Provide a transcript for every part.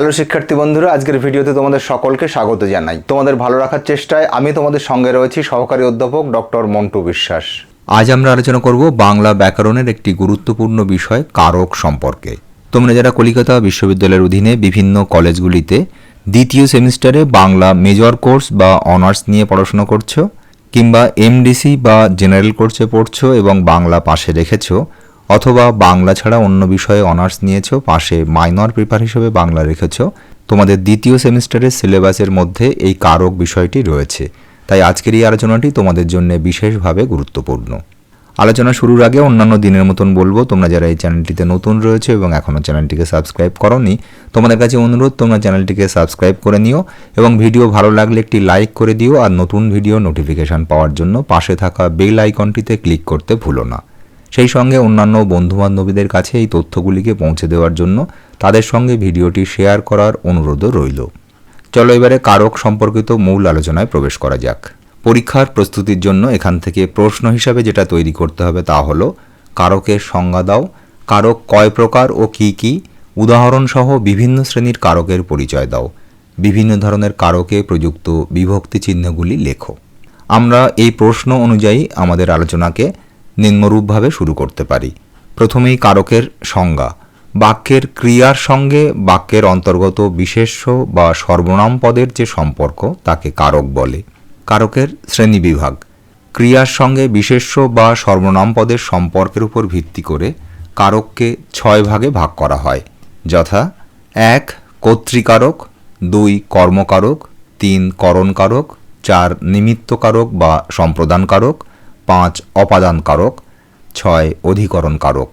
Hello শিক্ষার্থী বন্ধুরা, আজকের ভিডিওতে তোমাদের সকলকে স্বাগত জানাই। তোমাদের ভালো রাখার চেষ্টায় আমি তোমাদের সঙ্গে রয়েছি সহকারী অধ্যাপক ডক্টর মন্টু বিশ্বাস। আজ আমরা আলোচনা করব বাংলা ব্যাকরণের একটি গুরুত্বপূর্ণ বিষয়, কারক সম্পর্কে। তোমরা যারা কলিকাতা বিশ্ববিদ্যালয়ের অধীনে বিভিন্ন কলেজগুলিতে দ্বিতীয় সেমিস্টারে বাংলা মেজর কোর্স বা অনার্স নিয়ে পড়াশোনা করছ, কিংবা এমডিসি বা জেনারেল কোর্সে পড়ছো এবং বাংলা পাশে রেখেছো অথবা বাংলা ছাড়া অন্য বিষয়ে অনার্স নিয়েছো, পাশে মাইনর পেপার হিসেবে বাংলা রেখেছো, তোমাদের দ্বিতীয় সেমিস্টারের সিলেবাসের মধ্যে এই কারক বিষয়টি রয়েছে। তাই আজকের এই আলোচনাটি তোমাদের জন্য বিশেষভাবে গুরুত্বপূর্ণ। আলোচনা শুরুর আগে অন্যান্য দিনের মতন বলব, তোমরা যারা এই চ্যানেলটিতে নতুন রয়েছে এবং এখনও চ্যানেলটিকে সাবস্ক্রাইব করনি, তোমাদের কাছে অনুরোধ, তোমরা চ্যানেলটিকে সাবস্ক্রাইব করে নিও এবং ভিডিও ভালো লাগলে একটি লাইক করে দিও আর নতুন ভিডিও নোটিফিকেশান পাওয়ার জন্য পাশে থাকা বেল আইকনটিতে ক্লিক করতে ভুলো না। সেই সঙ্গে অন্যান্য বন্ধুবান্ধবীদের কাছে এই তথ্যগুলিকে পৌঁছে দেওয়ার জন্য তাদের সঙ্গে ভিডিওটি শেয়ার করার অনুরোধও রইল। চলো এবারে কারক সম্পর্কিত মূল আলোচনায় প্রবেশ করা যাক। পরীক্ষার প্রস্তুতির জন্য এখান থেকে প্রশ্ন হিসাবে যেটা তৈরি করতে হবে তা হলো, কারকের সংজ্ঞা দাও। কারক কয় প্রকার ও কি কি? উদাহরণসহ বিভিন্ন শ্রেণির কারকের পরিচয় দাও। বিভিন্ন ধরনের কারকে প্রযুক্ত বিভক্তি চিহ্নগুলি লেখো। আমরা এই প্রশ্ন অনুযায়ী আমাদের আলোচনাকে নিম্নরূপভাবে শুরু করতে পারি। প্রথমেই কারকের সংজ্ঞা। বাক্যের ক্রিয়ার সঙ্গে বাক্যের অন্তর্গত বিশেষ্য বা সর্বনাম পদের যে সম্পর্ক, তাকে কারক বলে। কারকের শ্রেণীবিভাগ। ক্রিয়ার সঙ্গে বিশেষ্য বা সর্বনাম পদের সম্পর্কের উপর ভিত্তি করে কারককে ছয় ভাগে ভাগ করা হয়। যথা, এক, কর্তৃকারক, দুই, কর্মকারক, তিন, করণকারক, চার, নিমিত্তকারক বা সম্প্রদানকারক পাঁচ অপাদানকারক, ছয় অধিকরণ কারক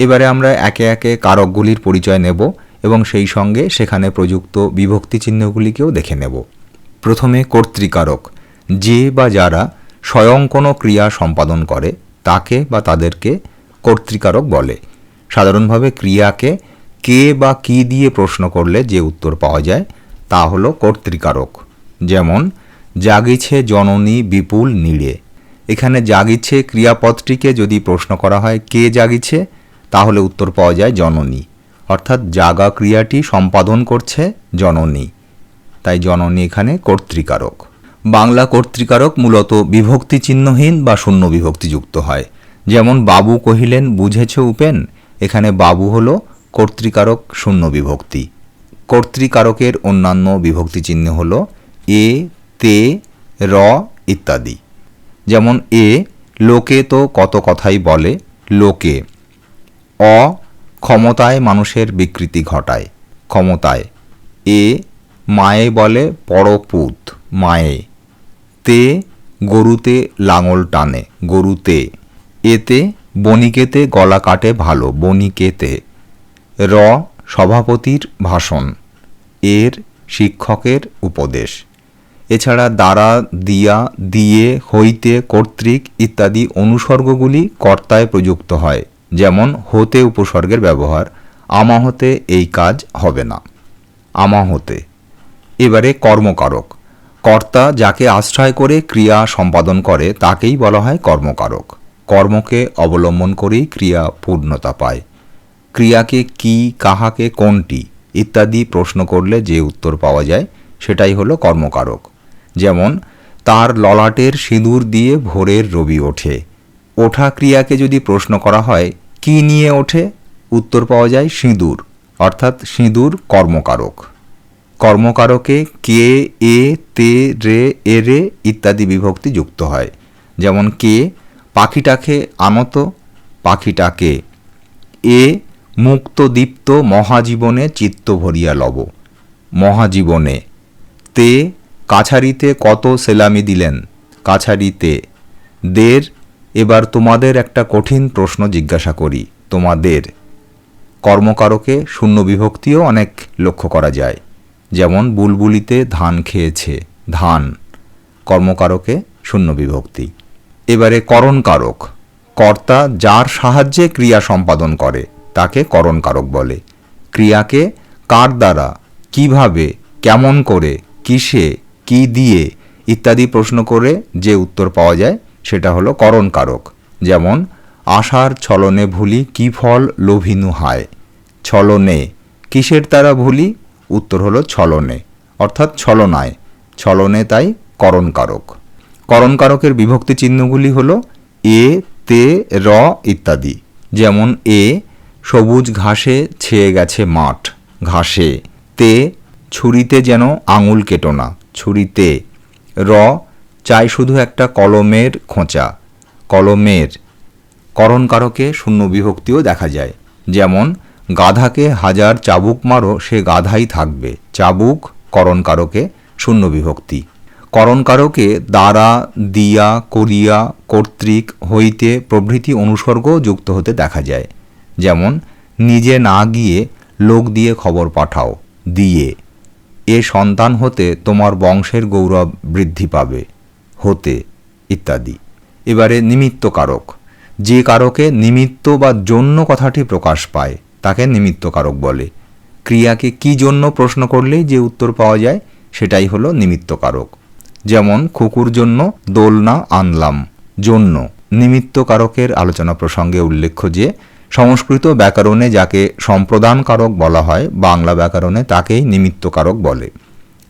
এবারে আমরা একে একে কারকগুলির পরিচয় নেব এবং সেই সঙ্গে সেখানে প্রযুক্ত বিভক্তি চিহ্নগুলিকেও দেখে নেব। প্রথমে কর্তৃকারক, যে বা যারা স্বয়ং কোনো ক্রিয়া সম্পাদন করে, তাকে বা তাদেরকে কর্তৃকারক বলে। সাধারণভাবে ক্রিয়াকে কে বা কি দিয়ে প্রশ্ন করলে যে উত্তর পাওয়া যায়, তা হলো কর্তৃকারক। যেমন, জাগিছে জননী বিপুল নীড়ে। এখানে জাগিছে ক্রিয়াপদটিকে যদি প্রশ্ন করা হয়, কে জাগিছে? তাহলে উত্তর পাওয়া যায় জননী। অর্থাৎ জাগা ক্রিয়াটি সম্পাদন করছে জননী। তাই জননী এখানে কর্তৃকারক। বাংলা কর্তৃকারক মূলত বিভক্তি চিহ্নহীন বা শূন্য বিভক্তিযুক্ত হয়। যেমন বাবু কহিলেন, বুঝেছ উপেন? এখানে বাবু হল কর্তৃকারক শূন্য বিভক্তি। কর্তৃকারকের অন্যান্য বিভক্তি চিহ্ন হল এ, তে, র ইত্যাদি। যেমন এ, লোকে তো কত কথাই বলে, লোকে। অ, ক্ষমতায় মানুষের বিকৃতি ঘটায়, ক্ষমতায়। এ, মায়ে বলে পরপুত, মায়ে। তে, গরুতে লাঙল টানে, গরুতে। এতে, বণিকেতে গলা কাটে ভালো, বণিকেতে। র, সভাপতির ভাষণ, এর শিক্ষকের উপদেশ। এছাড়া দ্বারা, দিয়া, দিয়ে, হইতে, কর্তৃক ইত্যাদি অনুসর্গগুলি কর্তায় প্রযুক্ত হয়, যেমন হতে উপসর্গের ব্যবহার, আমাহতে এই কাজ হবে না। আমাহতে। এবারে কর্মকারক। কর্তা যাকে আশ্রয় করে ক্রিয়া সম্পাদন করে, তাকেই বলা হয় কর্মকারক। কর্মকে অবলম্বন করেই ক্রিয়া পূর্ণতা পায়। ক্রিয়াকে কি, কাহাকে, কোনটি ইত্যাদি প্রশ্ন করলে যে উত্তর পাওয়া যায়, সেটাই হলো কর্মকারক। যেমন, তার ললাটের সিঁদুর দিয়ে ভোরের রবি ওঠে। ওঠা ক্রিয়াকে যদি প্রশ্ন করা হয়, কি নিয়ে ওঠে? উত্তর পাওয়া যায় সিঁদুর, অর্থাৎ সিঁদুর কর্মকারক। কর্মকারকে কে, এ, তে, রে, এ, রে ইত্যাদি বিভক্তি যুক্ত হয়। যেমন, কে, পাখিটাকে আনত পাখিটাকে এ মুক্ত দীপ্ত মহাজীবনে চিত্ত ভরিয়া লব। মহাজীবনে তে কাছারিতে কত সেলামি দিলেন? কাছারিতে। দের, এবার তোমাদের একটা কঠিন প্রশ্ন জিজ্ঞাসা করি, তোমাদের। কর্মকারকে শূন্য বিভক্তিও অনেক লক্ষ্য করা যায়। যেমন বুলবুলিতে ধান খেয়েছে, ধান। কর্মকারকে শূন্য বিভক্তি এবারে করণকারক। কর্তা যার সাহায্যে ক্রিয়া সম্পাদন করে, তাকে করণকারক বলে। ক্রিয়াকে কার দ্বারা, কীভাবে, কেমন করে, কিসে কি দিয়ে ইত্যাদি প্রশ্ন করে যে উত্তর পাওয়া যায়, সেটা হলো করণকারক। যেমন আশার ছলনে ভুলি কি ফল লোভিনু হায়? ছলনে, কিসের তারা ভুলি? উত্তর হলো ছলনে, অর্থাৎ ছলনায়। ছলনে তাই করণকারক। করণকারকের বিভক্তি চিহ্নগুলি হলো এ, তে, র ইত্যাদি। যেমন, এ, সবুজ ঘাসে ছেয়ে গেছে মাঠ। ঘাসে, তে, ছুরিতে যেন আঙুল কেটো না। ছুরিতে। র, চাই শুধু একটা কলমের খোঁচা। কলমের করণকারকে শূন্য বিভক্তিও দেখা যায়। যেমন, গাধাকে হাজার চাবুক মারো, সে গাধাই থাকবে। চাবুক করণকারকে শূন্য বিভক্তি। করণকারকে দ্বারা, দিয়া, করিয়া, কর্তৃক, হইতে প্রভৃতি অনুসর্গ যুক্ত হতে দেখা যায়। যেমন, নিজে না গিয়ে লোক দিয়ে খবর পাঠাও, দিয়ে। এ সন্তান হতে তোমার বংশের গৌরব বৃদ্ধি পাবে, হতে, ইত্যাদি। এবারে নিমিত্ত কারক। যে কারকে নিমিত্ত বা জন্য কথাটি প্রকাশ পায়, তাকে নিমিত্ত কারক বলে। ক্রিয়াকে কি জন্য প্রশ্ন করলেই যে উত্তর পাওয়া যায়, সেটাই হলো নিমিত্ত কারক। যেমন খুকুর জন্য দোলনা আনলাম। জন্য। নিমিত্ত কারকের আলোচনা প্রসঙ্গে উল্লেখ্য যে সংস্কৃত ব্যাকরণে যাকে সম্প্রদান কারক বলা হয়, বাংলা ব্যাকরণে তাকেই নিমিত্ত কারক বলে।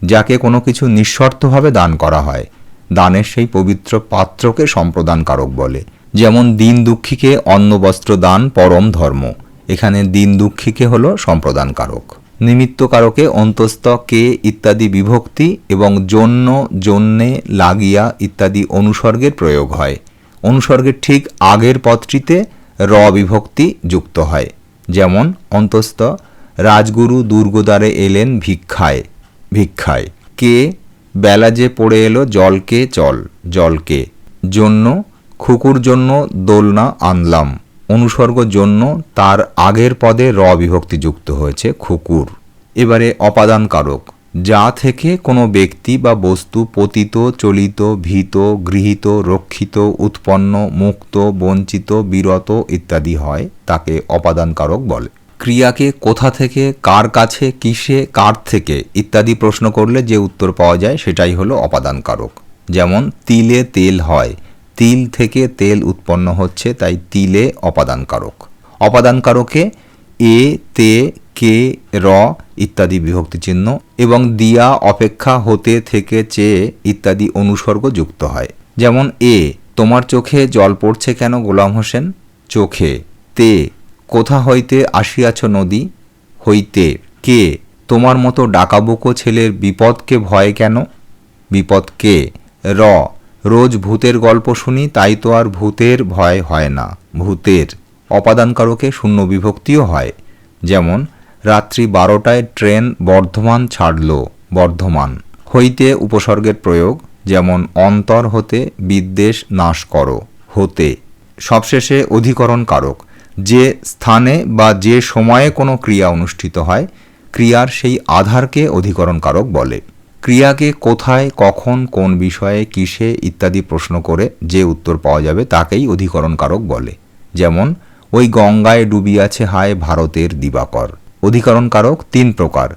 যাকে কোনো কিছু নিঃশর্তভাবে দান করা হয়, দানের সেই পবিত্র পাত্রকে সম্প্রদান কারক বলে। যেমন দিন দুঃখীকে অন্ন বস্ত্র দান পরম ধর্ম, এখানে দিন দুঃখীকে হল সম্প্রদান কারক নিমিত্ত কারকে অন্তস্থ কে ইত্যাদি বিভক্তি এবং জন্য, জন্যে, লাগিয়া ইত্যাদি অনুসর্গের প্রয়োগ হয়। অনুসর্গের ঠিক আগের পদটিতে র বিভক্তি যুক্ত হয়। যেমন, অন্তস্থ, রাজগুরু দুর্গদ্বারে এলেন ভিক্ষায় ভিক্ষায়। কে, বেলা যে পড়ে এলো জলকে চল, জলকে। জন্য, খুকুর জন্য দোলনা আনলাম। অনুসর্গ জন্য তার আগের পদে র বিভক্তি যুক্ত হয়েছে খুকুর। এবারে অপাদান কারক যা থেকে কোনো ব্যক্তি বা বস্তু পতিত, চলিত, ভীত, গৃহীত, রক্ষিত, উৎপন্ন, মুক্ত, বঞ্চিত, বিরত ইত্যাদি হয়, তাকে অপাদানকারক বলে। ক্রিয়াকে কোথা থেকে, কার কাছে, কিসে, কার থেকে ইত্যাদি প্রশ্ন করলে যে উত্তর পাওয়া যায় সেটাই হলো অপাদানকারক। যেমন, তিলে তেল হয়। তিল থেকে তেল উৎপন্ন হচ্ছে, তাই তিলে অপাদান কারক অপাদান কারকে এ, তে, কে, র ইত্যাদি বিভক্তি চিহ্ন এবং দিয়া অপেক্ষা হতে থেকে চেয়ে ইত্যাদি অনুসর্গ যুক্ত হয়। যেমন, এ, তোমার চোখে জল পড়ছে কেন গোলাম হোসেন? চোখে। তে, কোথা হইতে আসিয়াছ নদী? হইতে। কে, তোমার মতো ডাকাবুকো ছেলের বিপদকে ভয় কেন? বিপদকে র, রোজ ভূতের গল্প শুনি তাই তো আর ভূতের ভয় হয় না। ভূতের। অপাদানকারকে শূন্য বিভক্তিও হয়। যেমন, রাত্রি বারোটায় ট্রেন বর্ধমান ছাড়ল, বর্ধমান। হইতে উপসর্গের প্রয়োগ, যেমন, অন্তর হতে বিদ্বেষ নাশ করো, হতে। সবশেষে অধিকরণ কারক যে স্থানে বা যে সময়ে কোনো ক্রিয়া অনুষ্ঠিত হয়, ক্রিয়ার সেই আধারকে অধিকরণ কারক বলে। ক্রিয়াকে কোথায়, কখন, কোন বিষয়ে, কিসে ইত্যাদি প্রশ্ন করে যে উত্তর পাওয়া যাবে তাকেই অধিকরণ কারক বলে। যেমন ওই গঙ্গায় ডুবিয়াছে হায় ভারতের দিবাকর। অধিকরণ কারক তিন প্রকার।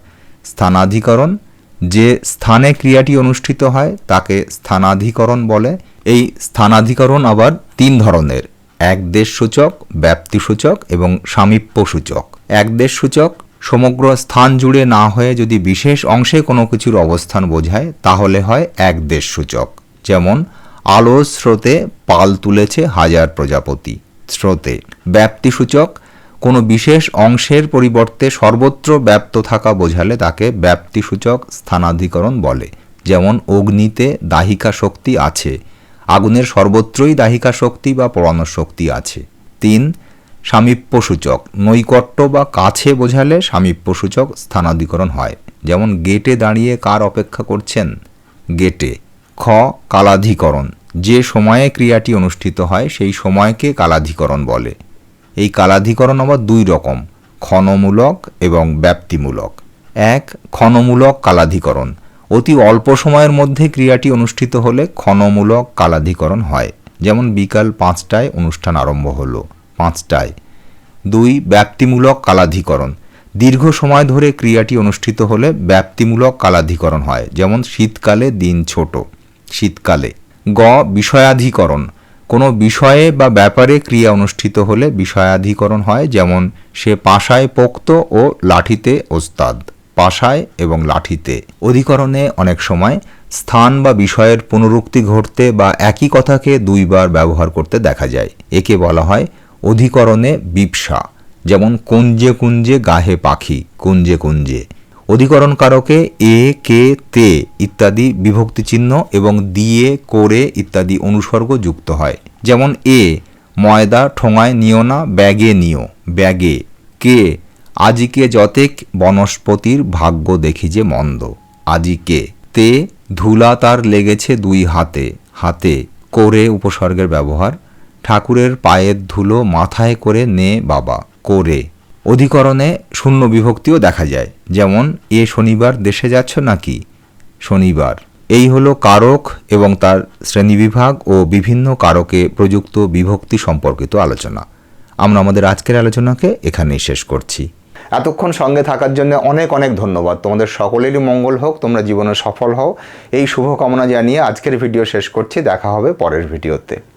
স্থানাধিকরণ, যে স্থানে ক্রিয়াটি অনুষ্ঠিত হয় তাকে স্থানাধিকরণ বলে। এই স্থানাধিকরণ আবার তিন ধরনের, এক দেশ সূচক ব্যাপ্তি সূচক এবং সামীপ্য সূচক এক দেশ সূচক সমগ্র স্থান জুড়ে না হয়ে যদি বিশেষ অংশে কোনো কিছুর অবস্থান বোঝায়, তাহলে হয় এক দেশ সূচক যেমন আলো স্রোতে পাল তুলেছে হাজার প্রজাপতি। স্রোতে ব্যাপ্তি সূচক কোনো বিশেষ অংশের পরিবর্তে সর্বত্র ব্যাপ্ত থাকা বোঝালে তাকে ব্যাপ্তিসূচক স্থানাধিকরণ বলে। যেমন, অগ্নিতে দাহিকা শক্তি আছে, আগুনের সর্বত্রই দাহিকা শক্তি বা পড়ানোর শক্তি আছে। তিন, সামীপ্যসূচক, নৈকট্য বা কাছে বোঝালে সামীপ্যসূচক স্থানাধিকরণ হয়। যেমন, গেটে দাঁড়িয়ে কার অপেক্ষা করছেন? গেটে। খ, কালাধিকরণ, যে সময়ে ক্রিয়াটি অনুষ্ঠিত হয়, সেই সময়কে কালাধিকরণ বলে। এই কালাধিকরণ আবার দুই রকম, ক্ষণমূলক এবং ব্যাপ্তিমূলক। এক, ক্ষণমূলক কালাধিকরণ। অতি অল্প সময়ের মধ্যে ক্রিয়াটি অনুষ্ঠিত হলে ক্ষণমূলক কালাধিকরণ হয়। যেমন বিকাল পাঁচটায় অনুষ্ঠান আরম্ভ হলো। পাঁচটায়। দুই, ব্যাপ্তিমূলক কালাধিকরণ। দীর্ঘ সময় ধরে ক্রিয়াটি অনুষ্ঠিত হলে ব্যাপ্তিমূলক কালাধিকরণ হয়। যেমন শীতকালে দিন ছোট। শীতকালে। গ, বিষয়াধিকরণ। কোনো বিষয়ে বা ব্যাপারে ক্রিয়া অনুষ্ঠিত হলে বিষয়াধিকরণ হয়, যেমন সে পাশায় পোক্ত ও লাঠিতে ওস্তাদ, পাশায় এবং লাঠিতে। অধিকরণে অনেক সময় স্থান বা বিষয়ের পুনরুক্তি ঘটতে বা একই কথাকে দুইবার ব্যবহার করতে দেখা যায়। একে বলা হয় অধিকরণে বিপসা, যেমন কুঞ্জে কুঞ্জে গাহে পাখি, কুঞ্জে কুঞ্জে। অধিকরণ কারকে এ, কে, তে ইত্যাদি বিভক্তি চিহ্ন এবং দিয়ে করে ইত্যাদি অনুসর্গ যুক্ত হয়। যেমন এ, ময়দা, ঠোঙায় নিও না, ব্যাগে নিও। ব্যাগে। কে, আজিকে যতেক বনস্পতির ভাগ্য দেখি যে মন্দ। আজিকে। তে, ধুলা তার লেগেছে দুই হাতে। হাতে, করে উপসর্গের ব্যবহার। ঠাকুরের পায়ের ধুলো মাথায় করে নে বাবা। করে। অধিকরণে শূন্য বিভক্তিও দেখা যায়। যেমন, এ শনিবার দেশে যাচ্ছ নাকি? শনিবার। এই হলো কারক এবং তার শ্রেণীবিভাগ ও বিভিন্ন কারকে প্রযুক্ত বিভক্তি সম্পর্কিত আলোচনা। আমরা আমাদের আজকের আলোচনাকে এখানেই শেষ করছি। এতক্ষণ সঙ্গে থাকার জন্য অনেক অনেক ধন্যবাদ। তোমাদের সকলেরই মঙ্গল হোক, তোমরা জীবনে সফল হও। এই শুভকামনা জানিয়ে আজকের ভিডিও শেষ করছি। দেখা হবে পরের ভিডিওতে।